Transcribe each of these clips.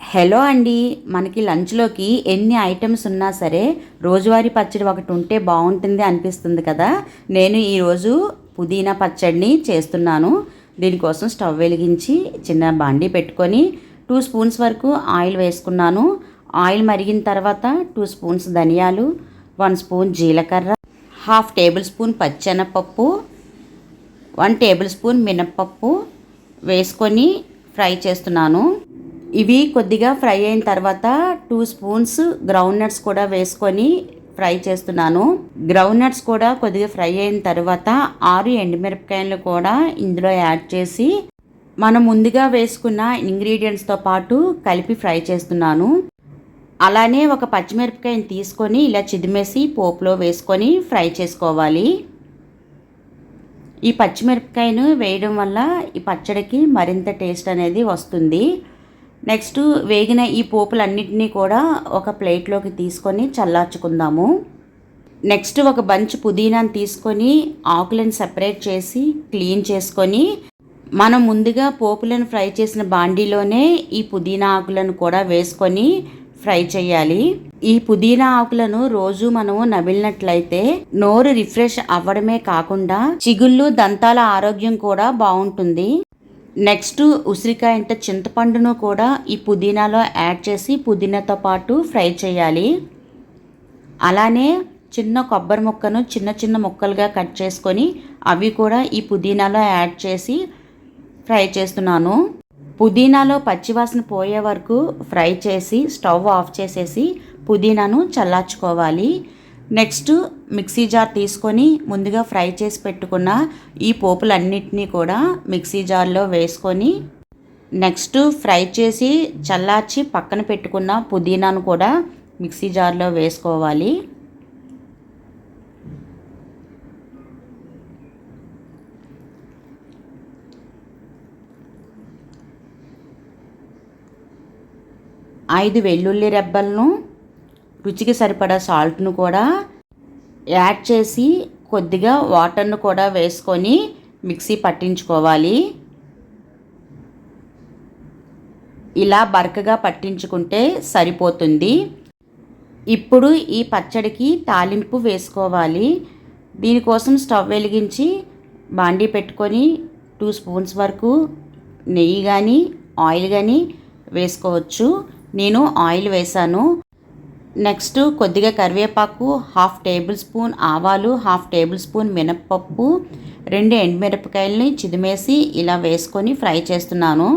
Hello అండి మనకి లంచ్లోకి ఎన్ని ఐటమ్స్ ఉన్నా సరే రోజువారీ పచ్చడి ఒకటి ఉంటే బాగుంటుంది అనిపిస్తుంది కదా. నేను ఈరోజు పుదీనా పచ్చడిని చేస్తున్నాను. దీనికోసం స్టవ్ వెలిగించి చిన్న బాండీ పెట్టుకొని టూ స్పూన్స్ వరకు ఆయిల్ వేసుకున్నాను. ఆయిల్ మరిగిన తర్వాత టూ స్పూన్స్ ధనియాలు వన్ స్పూన్ జీలకర్ర హాఫ్ టేబుల్ స్పూన్ పచ్చెనపప్పు వన్ టేబుల్ స్పూన్ మినప్పప్పు వేసుకొని ఫ్రై చేస్తున్నాను. ఇవి కొద్దిగా ఫ్రై అయిన తర్వాత టూ స్పూన్స్ గ్రౌండ్ నట్స్ కూడా వేసుకొని ఫ్రై చేస్తున్నాను. గ్రౌండ్ నట్స్ కూడా కొద్దిగా ఫ్రై అయిన తర్వాత ఆరు ఎండుమిరపకాయలు కూడా ఇందులో యాడ్ చేసి మనం ముందుగా వేసుకున్న ఇంగ్రీడియంట్స్తో పాటు కలిపి ఫ్రై చేస్తున్నాను. అలానే ఒక పచ్చిమిరపకాయని తీసుకొని ఇలా చిదిమేసి పోపులో వేసుకొని ఫ్రై చేసుకోవాలి. ఈ పచ్చిమిరపకాయను వేయడం వల్ల ఈ పచ్చడికి మరింత టేస్ట్ అనేది వస్తుంది. నెక్స్ట్ వేగిన ఈ పోపులన్నింటినీ కూడా ఒక ప్లేట్లోకి తీసుకొని చల్లార్చుకుందాము. నెక్స్ట్ ఒక బంచ్ పుదీనాను తీసుకొని ఆకులను సెపరేట్ చేసి క్లీన్ చేసుకొని మనం ముందుగా పోపులను ఫ్రై చేసిన బాండీలోనే ఈ పుదీనా ఆకులను కూడా వేసుకొని ఫ్రై చేయాలి. ఈ పుదీనా ఆకులను రోజు మనము నమిలినట్లయితే నోరు రిఫ్రెష్ అవ్వడమే కాకుండా చిగుళ్ళు దంతాల ఆరోగ్యం కూడా బాగుంటుంది. నెక్స్ట్ ఉసిరికాయ అంటే చింతపండును కూడా ఈ పుదీనాలో యాడ్ చేసి పుదీనాతో పాటు ఫ్రై చేయాలి. అలానే చిన్న కొబ్బరి ముక్కను చిన్న చిన్న ముక్కలుగా కట్ చేసుకొని అవి కూడా ఈ పుదీనాలో యాడ్ చేసి ఫ్రై చేస్తున్నాను. పుదీనాలో పచ్చివాసన పోయే వరకు ఫ్రై చేసి స్టవ్ ఆఫ్ చేసేసి పుదీనాను చల్లార్చుకోవాలి. నెక్స్ట్ మిక్సీ జార్ తీసుకొని ముందుగా ఫ్రై చేసి పెట్టుకున్న ఈ పోపులన్నిటినీ కూడా మిక్సీ జార్లో వేసుకొని నెక్స్ట్ ఫ్రై చేసి చల్లార్చి పక్కన పెట్టుకున్న పుదీనాను కూడా మిక్సీ జార్లో వేసుకోవాలి. ఐదు వెల్లుల్లి రెబ్బలను రుచికి సరిపడా సాల్ట్ను కూడా యాడ్ చేసి కొద్దిగా వాటర్ను కూడా వేసుకొని మిక్సీ పట్టించుకోవాలి. ఇలా బరకగా పట్టించుకుంటే సరిపోతుంది. ఇప్పుడు ఈ పచ్చడికి తాలింపు వేసుకోవాలి. దీనికోసం స్టవ్ వెలిగించి బాండీ పెట్టుకొని టూ స్పూన్స్ వరకు నెయ్యి కానీ ఆయిల్ కానీ వేసుకోవచ్చు. నేను ఆయిల్ వేసాను నెక్స్ట్ కొద్దిగా కరివేపాకు హాఫ్ టేబుల్ స్పూన్ ఆవాలు హాఫ్ టేబుల్ స్పూన్ మినప్పప్పు రెండు ఎండుమిరపకాయలని చిదిమేసి ఇలా వేసుకొని ఫ్రై చేస్తున్నాను.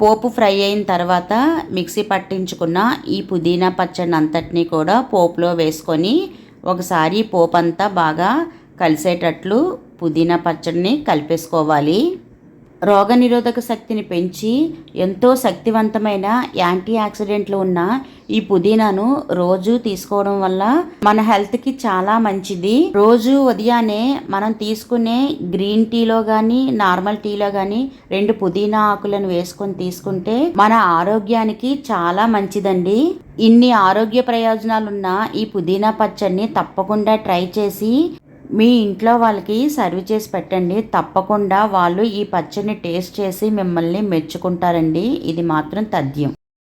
పోపు ఫ్రై అయిన తర్వాత మిక్సీ పట్టించుకున్న ఈ పుదీనా పచ్చడి అంతటినీ కూడా పోపులో వేసుకొని ఒకసారి పోపు అంతా బాగా కలిసేటట్లు పుదీనా పచ్చడిని కలిపేసుకోవాలి. రోగనిరోధక శక్తిని పెంచి ఎంతో శక్తివంతమైన యాంటీ ఆక్సిడెంట్లు ఉన్న ఈ పుదీనాను రోజు తీసుకోవడం వల్ల మన హెల్త్కి చాలా మంచిది. రోజు ఉదయాన్నే మనం తీసుకునే గ్రీన్ టీలో కానీ నార్మల్ టీలో కానీ రెండు పుదీనా ఆకులను వేసుకొని తీసుకుంటే మన ఆరోగ్యానికి చాలా మంచిదండి. ఇన్ని ఆరోగ్య ప్రయోజనాలున్న ఈ పుదీనా పచ్చడిని తప్పకుండా ట్రై చేసి మీ ఇంట్లో వాళ్ళకి సర్వ్ చేసి పెట్టండి. తప్పకుండా వాళ్ళు ఈ పచ్చడిని టేస్ట్ చేసి మిమ్మల్ని మెచ్చుకుంటారండి. ఇది మాత్రం తథ్యం.